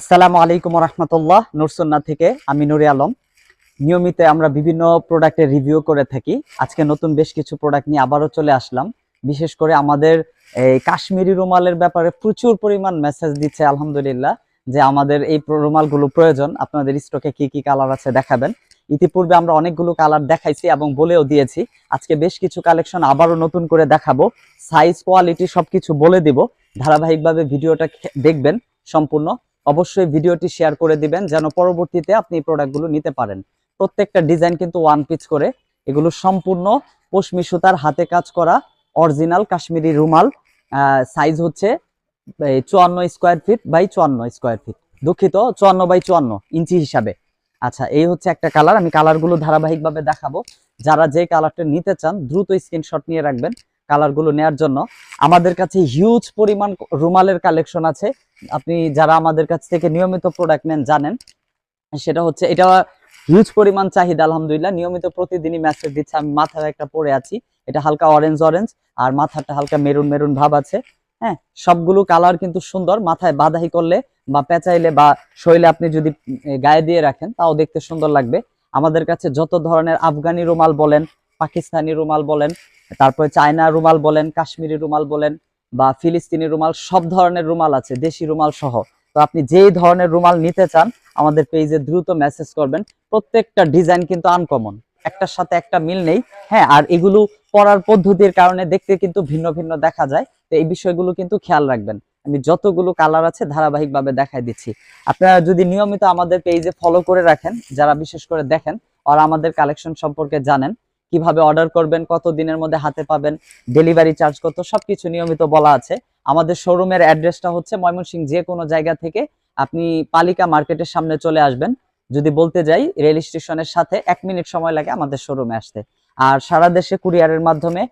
আসসালামু আলাইকুম রহমতুল্লাহ নুরসুন্না থেকে আমি নুরে আলম। নিয়মিত আমরা বিভিন্ন প্রোডাক্টের রিভিউ করে থাকি। আজকে নতুন বেশ কিছু প্রোডাক্ট নিয়ে আবারও চলে আসলাম। বিশেষ করে আমাদের এই কাশ্মীরি রুমালের ব্যাপারে প্রচুর পরিমাণ মেসেজ দিচ্ছে আলহামদুলিল্লাহ যে আমাদের এই রুমালগুলো প্রয়োজন। আপনাদের স্টকে কি কি কালার আছে দেখাবেন। ইতিপূর্বে আমরা অনেকগুলো কালার দেখাইছি এবং বলেও দিয়েছি। আজকে বেশ কিছু কালেকশন আবারও নতুন করে দেখাবো। সাইজ কোয়ালিটি সবকিছু বলে দিব। ধারাবাহিকভাবে ভিডিওটা দেখবেন সম্পূর্ণ। অবশ্যই ভিডিওটি শেয়ার করে দিবেন, যেন পরবর্তীতে আপনি প্রোডাক্টগুলো নিতে পারেন। প্রত্যেকটা ডিজাইন কিন্তু ওয়ান পিচ করে। এগুলো সম্পূর্ণ পশমি সুতার হাতে কাজ করা অরিজিনাল কাশ্মীরি রুমাল সাইজ হচ্ছে চুয়ান্ন স্কোয়ার ফিট বাই চুয়ান্ন স্কোয়ার ফিট দুঃখিত, চুয়ান্ন বাই চুয়ান্ন ইঞ্চি হিসাবে। আচ্ছা এই হচ্ছে একটা কালার আমি কালারগুলো ধারাবাহিকভাবে দেখাবো। যারা যে কালারটা নিতে চান, দ্রুত স্ক্রিনশট নিয়ে রাখবেন কালারগুলো নেয়ার জন্য। আমাদের কাছে হিউজ পরিমাণ রুমালের কালেকশন আছে। আপনি যারা আমাদের কাছ থেকে নিয়মিত প্রোডাক্ট নেন জানেন, সেটা হচ্ছে এটা হিউজ পরিমাণ চাহিদা, আলহামদুলিল্লাহ। নিয়মিত প্রতিদিনই মেসেজ দিচ্ছে, আমি মাথায় একটা পরে আছি। এটা হালকা অরেঞ্জ অরেঞ্জ আর মাথাটা হালকা মেরুন মেরুন ভাব আছে। হ্যাঁ সবগুলো কালার কিন্তু সুন্দর, মাথায় বাধাই করলে বা পেঁচাইলে বা শৈলে আপনি যদি গায়ে দিয়ে রাখেন, তাও দেখতে সুন্দর লাগবে। আমাদের কাছে যত ধরনের আফগানি রুমাল বলেন, পাকিস্তানি রুমাল বলেন, তারপরে চায়না রুমাল বলেন, কাশ্মীরি রুমাল বলেন বা ফিলিস্তিনি রুমাল, সব ধরনের রুমাল আছে, দেশি রুমাল সহ। তো আপনি যেই ধরনের রুমাল নিতে চান, আমাদের পেজে দ্রুত মেসেজ করবেন। প্রত্যেকটা ডিজাইন কিন্তু আনকমন একটার সাথে একটা মিল নেই। হ্যাঁ আর এগুলো পরার পদ্ধতির কারণে দেখতে কিন্তু ভিন্ন ভিন্ন দেখা যায়। তো এই বিষয়গুলো কিন্তু খেয়াল রাখবেন। আমি যতগুলো কালার আছে ধারাবাহিকভাবে দেখাই দিচ্ছি। আপনারা যদি নিয়মিত আমাদের পেজে ফলো করে রাখেন, যারা বিশেষ করে দেখেন, আর আমাদের কালেকশন সম্পর্কে জানেন কীভাবে অর্ডার করবেন, কত দিনের মধ্যে হাতে পাবেন ডেলিভারি চার্জ কত, সবকিছু নিয়মিত বলা আছে। আমাদের শোরুমের অ্যাড্রেসটা হচ্ছে ময়মনসিংহ যে কোনো জায়গা থেকে আপনি পালিকা মার্কেটের সামনে চলে আসবেন। যদি বলতে যাই রেল স্টেশনের সাথে এক মিনিট সময় লাগে আমাদের শোরুমে আসতে। আর সারা দেশে কুরিয়ারের মাধ্যমে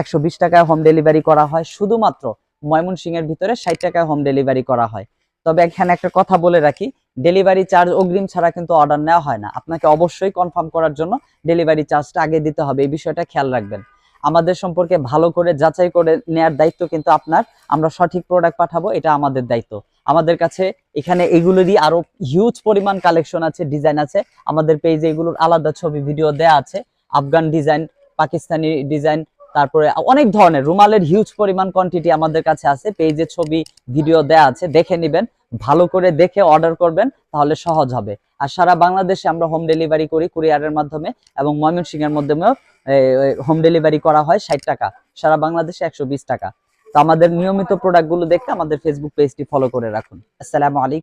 একশো বিশ টাকায় হোম ডেলিভারি করা হয়। শুধুমাত্র ময়মনসিংহের ভিতরে ষাট টাকায় হোম ডেলিভারি করা হয়। তবে এখানে একটা কথা বলে রাখি ডেলিভারি চার্জ অগ্রিম ছাড়া কিন্তু অর্ডার নেওয়া হয় না। আপনাকে অবশ্যই কনফার্ম করার জন্য ডেলিভারি চার্জটা আগে দিতে হবে। এই বিষয়টা খেয়াল রাখবেন। আমাদের সম্পর্কে ভালো করে যাচাই করে নেয়ার দায়িত্ব কিন্তু আপনার। আমরা সঠিক প্রোডাক্ট পাঠাবো, এটা আমাদের দায়িত্ব। আমাদের কাছে এখানে এগুলোরই আরও হিউজ পরিমাণ কালেকশন আছে ডিজাইন আছে। আমাদের পেজে এগুলোর আলাদা ছবি ভিডিও দেয়া আছে। আফগান ডিজাইন পাকিস্তানি ডিজাইন তারপরে অনেক ধরনের। রুমালের হিউজ পরিমাণ কোয়ান্টিটি আমাদের কাছে আছে। পেজে ছবি ভিডিও দেয়া আছে। দেখে নেবেন। ভালো করে দেখে অর্ডার করবেন, তাহলে সহজ হবে। আর সারা বাংলাদেশে আমরা হোম ডেলিভারি করি কুরিয়ারের মাধ্যমে এবং ময়মনসিংহের মাধ্যমেও হোম ডেলিভারি করা হয় ষাট টাকা। সারা বাংলাদেশে একশো বিশ টাকা। তো আমাদের নিয়মিত প্রোডাক্টগুলো দেখতে আমাদের ফেসবুক পেজটি ফলো করে রাখুন। আসসালামু আলাইকুম।